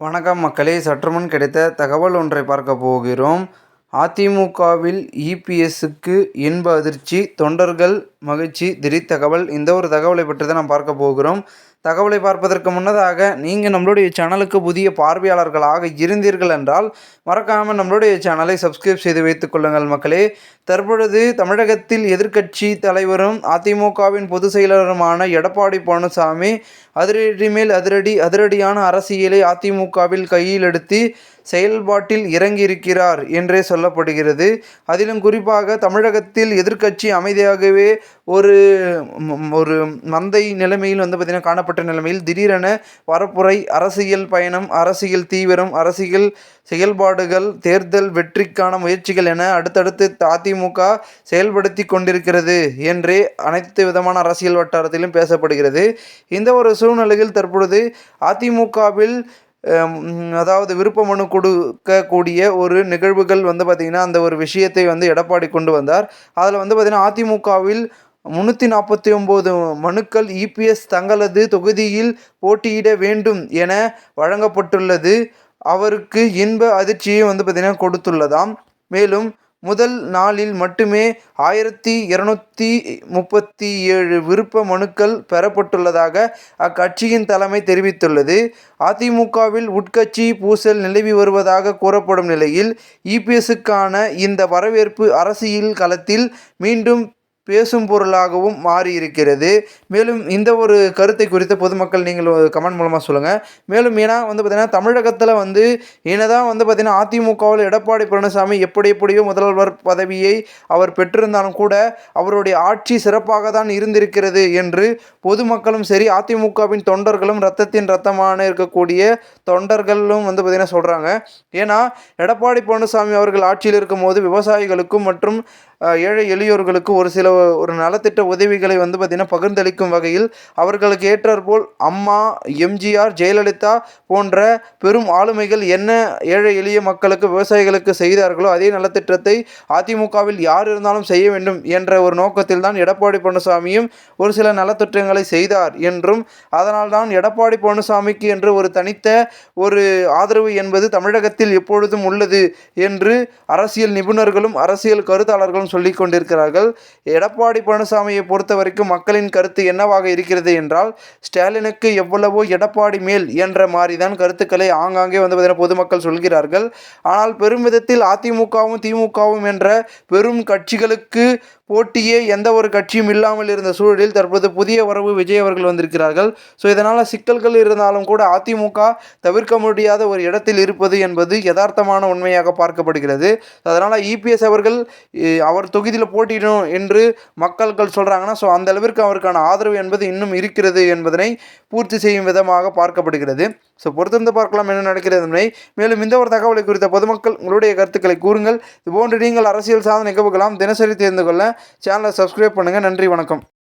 வணக்கம் மக்களே. சற்றுமுன் கிடைத்த தகவல் ஒன்றை பார்க்க போகிறோம். அதிமுகவில் இபிஎஸ்க்கு இன்ப அதிர்ச்சி தொண்டர்கள் மகிழ்ச்சி திடீர் தகவல் இந்த ஒரு தகவலை பற்றி தான் நாம் பார்க்க போகிறோம். தகவலை பார்ப்பதற்கு முன்னதாக நீங்கள் நம்மளுடைய சேனலுக்கு புதிய பார்வையாளர்களாக இருந்தீர்கள் என்றால் மறக்காமல் நம்மளுடைய சேனலை சப்ஸ்கிரைப் செய்து வைத்துக் கொள்ளுங்கள் மக்களே. தற்பொழுது தமிழகத்தில் எதிர்க்கட்சி தலைவரும் அதிமுகவின் பொதுச் செயலருமான எடப்பாடி பழனிசாமி அதிரடி மேல் அதிரடி அதிரடியான அரசியலை அதிமுகவில் கையில் எடுத்து செயல்பாட்டில் இறங்கியிருக்கிறார் என்றே சொல்லப்படுகிறது. அதிலும் குறிப்பாக தமிழகத்தில் எதிர்க்கட்சி அமைதியாகவே ஒரு ஒரு மந்தை நிலைமையில் வந்து பார்த்திங்கன்னா காணப்பட்ட நிலைமையில் திடீரென பரப்புரை அரசியல் பயணம் அரசியல் தீவிரம் அரசியல் செயல்பாடுகள் தேர்தல் வெற்றிக்கான முயற்சிகள் என அடுத்தடுத்து அதிமுக செயல்படுத்தி கொண்டிருக்கிறது என்றே அனைத்து விதமான அரசியல் வட்டாரத்திலும் பேசப்படுகிறது. இந்த ஒரு சூழ்நிலையில் தற்பொழுது அதிமுகவில் அதாவது விருப்ப மனு கொடுக்கக்கூடிய ஒரு நிகழ்வுகள் வந்து பார்த்திங்கன்னா அந்த ஒரு விஷயத்தை வந்து எடப்பாடி கொண்டு வந்தார். அதில் வந்து பார்த்திங்கன்னா அதிமுகவில் முந்நூற்றி நாற்பத்தி ஒம்பது மனுக்கள் இபிஎஸ் தங்களது தொகுதியில் போட்டியிட வேண்டும் என வழங்கப்பட்டுள்ளது. அவருக்கு இன்ப அதிர்ச்சியை வந்து பார்த்திங்கன்னா கொடுத்துள்ளதாம். மேலும் முதல் நாளில் மட்டுமே ஆயிரத்தி இருநூத்தி முப்பத்தி ஏழு விருப்ப மனுக்கள் பெறப்பட்டுள்ளதாக அக்கட்சியின் தலைமை தெரிவித்துள்ளது. அதிமுகவில் உட்கட்சி பூசல் நிலவி வருவதாக கூறப்படும் நிலையில் இபிஎஸ்ஸுக்கான இந்த வரவேற்பு அரசியல் களத்தில் மீண்டும் பேசும் பொருளாகவும் மாறியிருக்கிறது. மேலும் இந்த ஒரு கருத்தை குறித்த பொதுமக்கள் நீங்கள் கமெண்ட் மூலமாக சொல்லுங்கள் மேலும் ஏன்னா வந்து பார்த்திங்கன்னா தமிழகத்தில் வந்து என்னதான் வந்து பார்த்திங்கன்னா அதிமுகவில் எடப்பாடி பழனிசாமி எப்படி எப்படியோ முதல்வர் பதவியை அவர் பெற்றிருந்தாலும் கூட அவருடைய ஆட்சி சிறப்பாக தான் இருந்திருக்கிறது என்று பொதுமக்களும் சரி அதிமுகவின் தொண்டர்களும் ரத்தத்தின் ரத்தமான இருக்கக்கூடிய தொண்டர்களும் வந்து பார்த்திங்கன்னா சொல்கிறாங்க ஏன்னா எடப்பாடி பழனிசாமி அவர்கள் ஆட்சியில் இருக்கும்போது விவசாயிகளுக்கும் மற்றும் ஏழை எளியோர்களுக்கு ஒரு சில ஒரு நலத்திட்ட உதவிகளை வந்து பார்த்திங்கன்னா பகிர்ந்தளிக்கும் வகையில் அவர்களுக்கு ஏற்றாற்போல் அம்மா எம்ஜிஆர் ஜெயலலிதா போன்ற பெரும் ஆளுமைகள் என்ன ஏழை எளிய மக்களுக்கு விவசாயிகளுக்கு செய்தார்களோ அதே நலத்திட்டத்தை அதிமுகவில் யார் இருந்தாலும் செய்ய வேண்டும் என்ற ஒரு நோக்கத்தில் தான் எடப்பாடி பழனிசாமியும் ஒரு சில நலத்திட்டங்களை செய்தார் என்றும் அதனால் தான் எடப்பாடி பழனிசாமிக்கு என்று ஒரு தனித்த ஒரு ஆதரவு என்பது தமிழகத்தில் எப்பொழுதும் உள்ளது என்று அரசியல் நிபுணர்களும் அரசியல் கருத்தாளர்களும் என்றும் சொல்லி கொண்டிருக்கிறார்கள் எடப்பாடி பழனிசாமியை பொறுத்த வரைக்கும் மக்களின் கருத்து என்னவாக இருக்கிறது என்றால் ஸ்டாலினுக்கு எவ்வளவோ எடப்பாடி மேல் என்ற மாதிரிதான் கருத்துக்களை ஆங்காங்கே வந்து பார்த்தீங்கன்னா பொதுமக்கள் சொல்கிறார்கள். ஆனால் பெருமிதத்தில் அதிமுகவும் திமுகவும் என்ற பெரும் கட்சிகளுக்கு போட்டியே எந்த ஒரு கட்சியும் இல்லாமல் இருந்த சூழலில் தற்போது புதிய உறவு விஜய் அவர்கள் வந்திருக்கிறார்கள். ஸோ இதனால் சிக்கல்கள் இருந்தாலும் கூட அதிமுக தவிர்க்க முடியாத ஒரு இடத்தில் இருப்பது என்பது யதார்த்தமான உண்மையாக பார்க்கப்படுகிறது. அதனால் இபிஎஸ் அவர்கள் அவர் தொகுதியில் போட்டியிடணும் என்று மக்கள்கள் சொல்கிறாங்கன்னா ஸோ அந்த அளவிற்கு அவருக்கான ஆதரவு என்பது இன்னும் இருக்கிறது என்பதனை பூர்த்தி செய்யும் விதமாக பார்க்கப்படுகிறது. ஸோ பொறுத்திருந்து பார்க்கலாம் என்ன நடக்கிறது என்பதை. மேலும் இந்த ஒரு தகவலை குறித்த பொதுமக்கள் உங்களுடைய கருத்துக்களை கூறுங்கள். இதுபோன்று நீங்கள் அரசியல் சாதனை நிகழ்வுகளாம் தினசரி தெரிந்து கொள்ள சேனலை சப்ஸ்கிரைப் பண்ணுங்கள் நன்றி வணக்கம்.